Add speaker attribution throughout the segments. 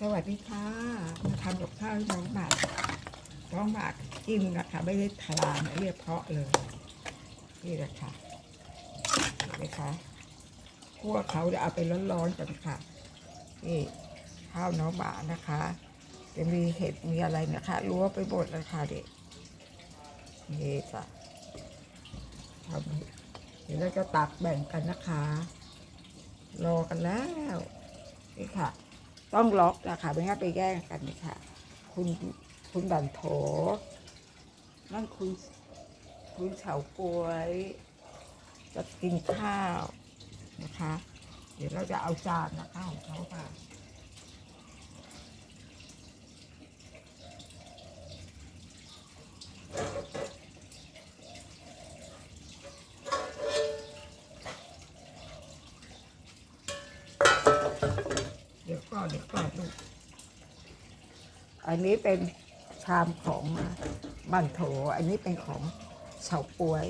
Speaker 1: สวัสดีค่ะ มาทำกับข้าวน้องหมากน้องหมากกินนะคะ ไม่ได้ทานเรียบเพาะเลย นี่แหละค่ะเห็นไหมคะคั่วเขาจะเอาไปร้อนๆกันค่ะ นี่ข้าวน้องหมานะคะ จะมีเห็ดมีอะไรนะคะรั้วไปหมดเลยค่ะเด็กนี่จ้ะทำเดี๋ยวเราจะตักแบ่งกันนะคะ รอกันแล้ว นี่ค่ะ ต้องล็อกนะคะไม่งั้นไปแย่งกันค่ะคุณคุณบันโถ นั่นคุณคุณเฉาก้วยจะกินข้าวนะคะ เดี๋ยวเราจะเอาจานนะคะของเขาค่ะ เดี๋ยวก่อนเดี๋ยวก่อนลูก อันนี้เป็นชามของบันโถ อันนี้เป็นของเฉาป่วย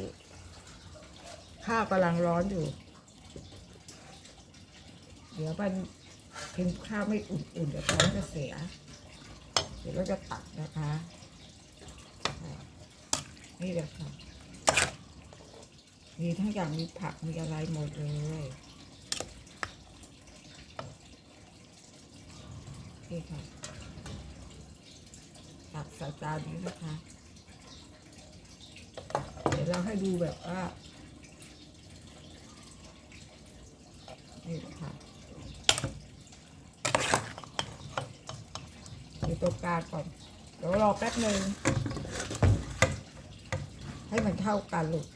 Speaker 1: ข้าวกำลังร้อนอยู่ เดี๋ยวมันกินข้าวไม่อุ่นๆ เดี๋ยวท้องจะเสีย เดี๋ยวเราจะตักนะคะ นี่แหละค่ะ มีทั้งอย่างมีผักมีอะไรหมดเลยนี่ค่ะ ตักใส่จานนี้นะคะ เดี๋ยวเราให้ดูแบบว่า นี่ค่ะอยู่ตรงกลางก่อน เดี๋ยวรอแป๊บหนึ่งให้มันเท่ากันลูก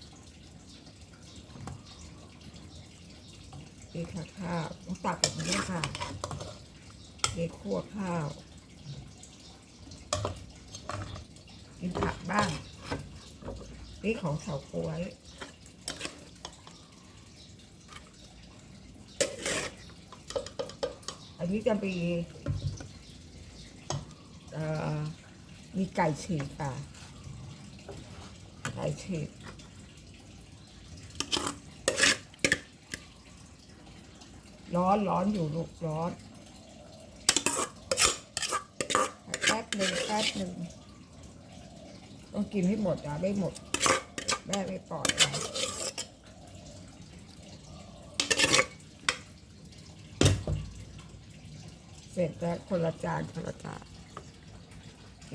Speaker 1: นี่ค่ะข้าวต้องตักแบบนี้ค่ะนี่คั่วข้าว กินผักบ้าง นี่ของเฉาก๊วยอันนี้จะมีอ่อมีไก่ฉีกค่ะ ไก่ฉีกร้อนร้อนอยู่ลูกร้อนแป๊บหนึ่งแป๊บหนึ่ง ต้องกินให้หมดอะไม่หมด แม่ไม่ปล่อยนะเสร็จแล้วคนละจานคนละจานเอ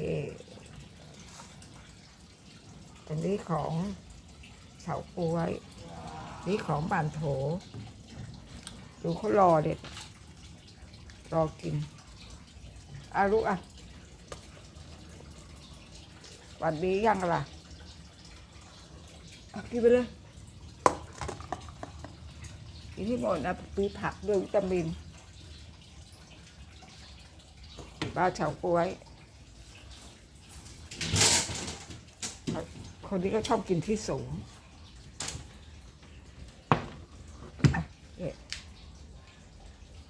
Speaker 1: อันนี้ของเฉาก้วย นี่ของบานโถ ดูเขารอเด็ด รอกินอาลูกอะ วันดียังล่ะเอากินไปเลยกินที่หมดนะปีผักด้วยวิตามินปลาเฉาก๊วยคนนี้ก็ชอบกินที่สูงอะเนี่ย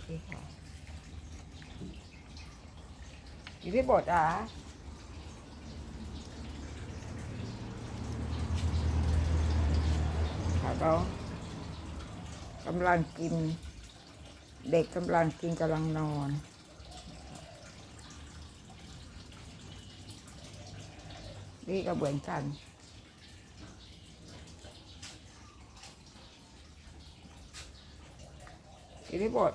Speaker 1: นี่ค่ะกินที่บดอะ ค่ะก็กำลังกิน เด็กกำลังกินกำลังนอนนี่ก็เหมือนกันกินให้หมด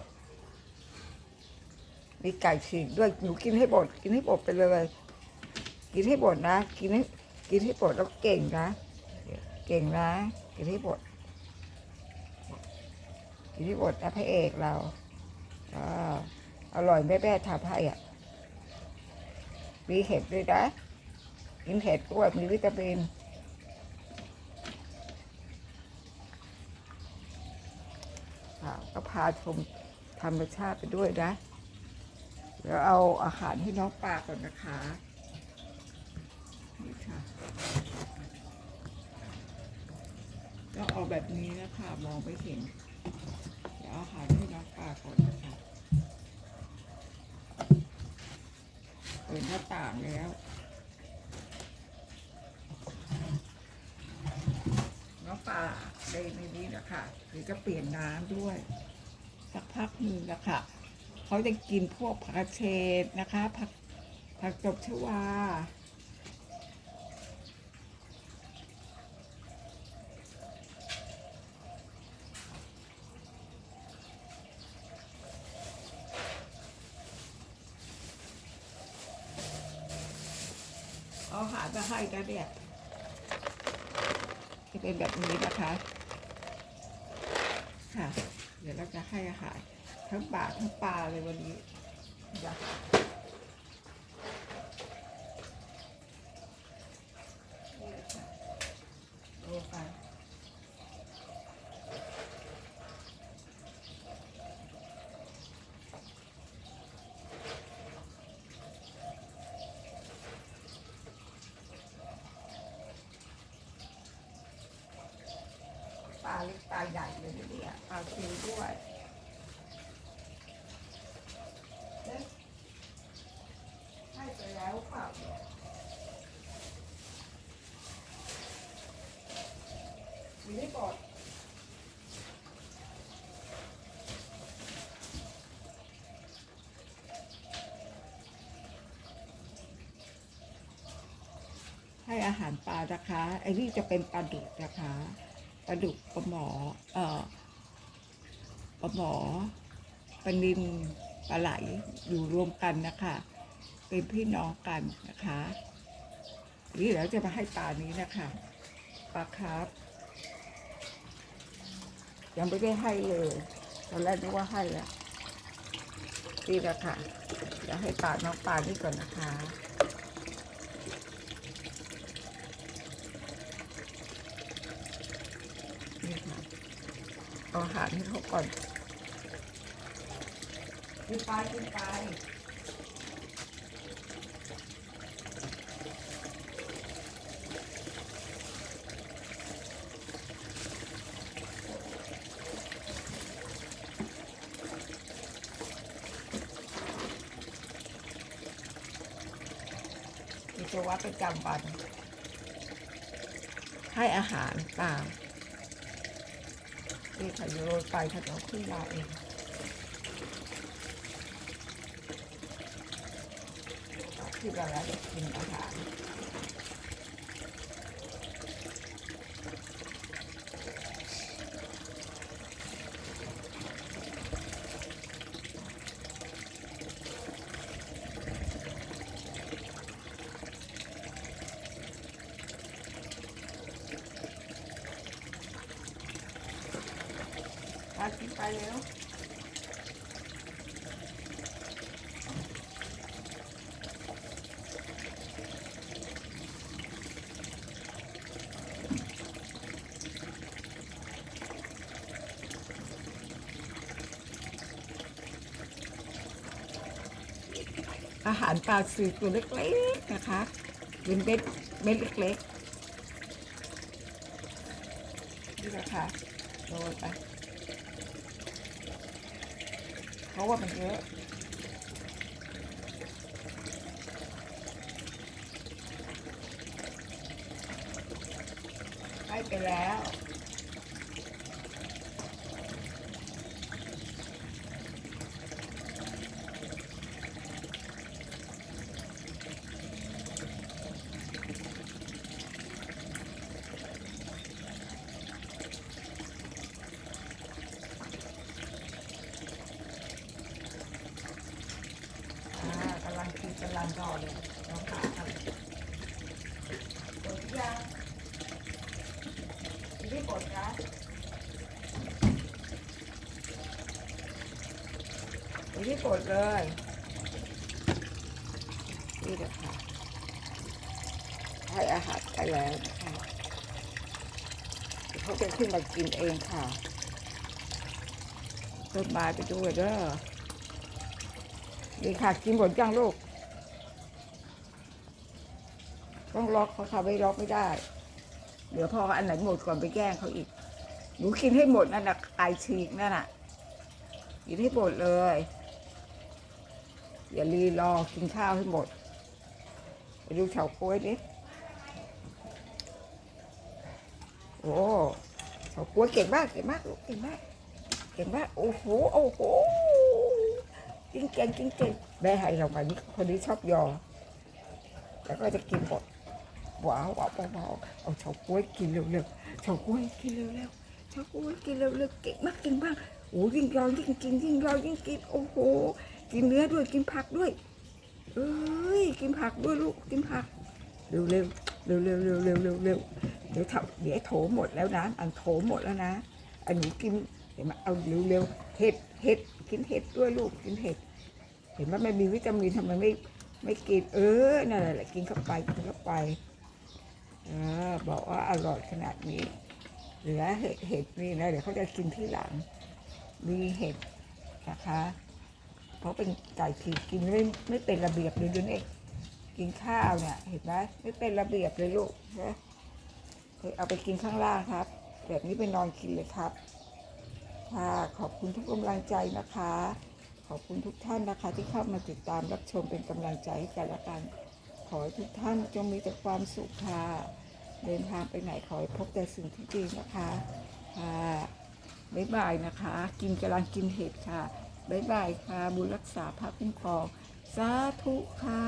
Speaker 1: มีไก่ฉีกด้วยหนูกินให้หมดกินให้หมดไปเลย กินให้หมดนะ กินให้กินให้หมดแล้วเก่งนะ เก่งนะ กินให้หมดกินให้หมดนะพระเอกเราอ่าอร่อยแม่แม่ทำให้อะมีเห็ดด้วยนะกินเห็ดด้วยมีวิตามินก็พาชมธรรมชาติไปด้วยนะ เดี๋ยวเอาอาหารให้น้องปลาก่อนนะคะ นี่ค่ะ ก็เอาแบบนี้นะคะ มองไม่เห็น เดี๋ยวเอาอาหารให้น้องปลาก่อนนะคะเปิดหน้าต่างแล้วน้องปลาในในนี้นะคะหรือจะเปลี่ยนน้ำด้วย สักพักหนึ่งนะคะเขาจะกินพวกผักเฉดนะคะผักผักตบชวา เอาอาหามาให้กันเนี่ยจะเป็นแบบนี้นะคะค่ะ เดี๋ยวเราจะให้อาหารทั้งปลาทั้งปลาเลยวันนี้นะค่ะดูไปปลา เล็กปลาใหญ่เลยเนี่ยปลาคิวด้วยให้ไปแล้วเปล่าเนี่ยอยู่ในบอดให้อาหารปลานะคะ ไอ้นี่จะเป็นปลาดุกนะคะ ปลาดุกปลาหมอเอ่อปลาหมอปลานินปลาไหลอยู่รวมกันนะคะ เป็นพี่น้องกันนะคะนี่เดี๋ยวจะมาให้ปลานี้นะคะปลาคาร์ฟยังไม่ได้ให้เลยตอนแรกนึกว่าให้แล้วนี่แหละค่ะเดี๋ยวให้ปลาน้องปลานี่ก่อนนะคะ นี่ค่ะเอาอาหารให้เขาก่อนกินไปกินไปกิจวัตรประจำวัน ให้อาหารปลานี่ ค่ะโรยไปค่ะเดี๋ยวขึ้นมาเองที่เราแล้วกินอาหาร ไปแล้วอาหารปลาสือตัวเล็กๆนะคะเป็นเม็ดเม็ดเล็กๆนี่นะคะโรยไป เพ ราะว่ามันเยอะให้ไปแล้ว อ่ากำลังกินกำลังรอเลยน้องขาทำกดยังไม่ได้กดนะ ไม่ได้กดเลย นี่แหละค่ะให้อาหารไปแล้วนะคะเขาจะขึ้นมากินเองค่ะต้นไม้ไปด้วยเด้อดีค่ะกินหมดยังลูก ต้องล็อกเขาค่ะไม่ล็อกไม่ได้ เดี๋ยวพออันไหนหมดก่อนไปแกล้งเขาอีก หนูกินให้หมดนั่นน่ะไอฉีกนั่นน่ะกินให้หมดเลย อย่ารีรอกินข้าวให้หมด ไปดูเฉาก๊วยดิโอ้เฉาก๊วยเก่งมากเก่งมากลูกเก่งมากเก่งมากโอ้โหโอ้โหกินเก่งกินเก่งแม่ให้เราไปนี่คนนี้ชอบยอ แล้วก็จะกินหมดว้าวว้าวว้าวว้าเอาเฉาก๊วยกินเร็วๆเฉาก๊วยกินเร็วๆเฉาก๊วยกินเร็วๆเก่งมากเก่งมากโอ้ยิ่งยอยิ่งกินยิ่งยอยิ่งกินโอ้โห กินเนื้อด้วยกินผักด้วยเอ้ยกินผักด้วยลูกกินผักเร็วเร็วเร็วเร็วเร็วเร็วเร็วเร็วเดี๋ยวทำเดี๋ยวโถหมดแล้วนะอันโถหมดแล้วนะอันหนูกินเห็นไหมเอาเร็วเร็วเห็ดเห็ดกินเห็ดด้วยลูกกินเห็ด เห็นว่ามันมีวิตามินทำไมไม่ไม่กินเออนั่นแหละกินเข้าไปกินเข้าไปเออบอกว่าอร่อยขนาดนี้เหลือเห็ดเห็ดนี่นะเดี๋ยวเขาจะกินที่หลังมีเห็ดนะคะ เพราะเป็นไก่ผีกินไม่ไม่เป็นระเบียบเลยดูนี่กินข้าวเนี่ย เห็นไหมไม่เป็นระเบียบเลยลูกนะเคยเอาไปกินข้างล่างครับ แบบนี้ไปนอนกินเลยครับค่ะขอบคุณทุกกำลังใจนะคะ ขอบคุณทุกท่านนะคะ ที่เข้ามาติดตามรับชมเป็นกำลังใจให้กันละกัน ขอให้ทุกท่านจงมีแต่ความสุขค่ะ เดินทางไปไหนขอให้พบแต่สิ่งที่ดีนะคะ ค่ะบ๊ายบายนะคะ กินกำลังกินเห็ดค่ะ บ๊ายบายค่ะ บุญรักษาพระคุ้มครอง สาธุค่ะ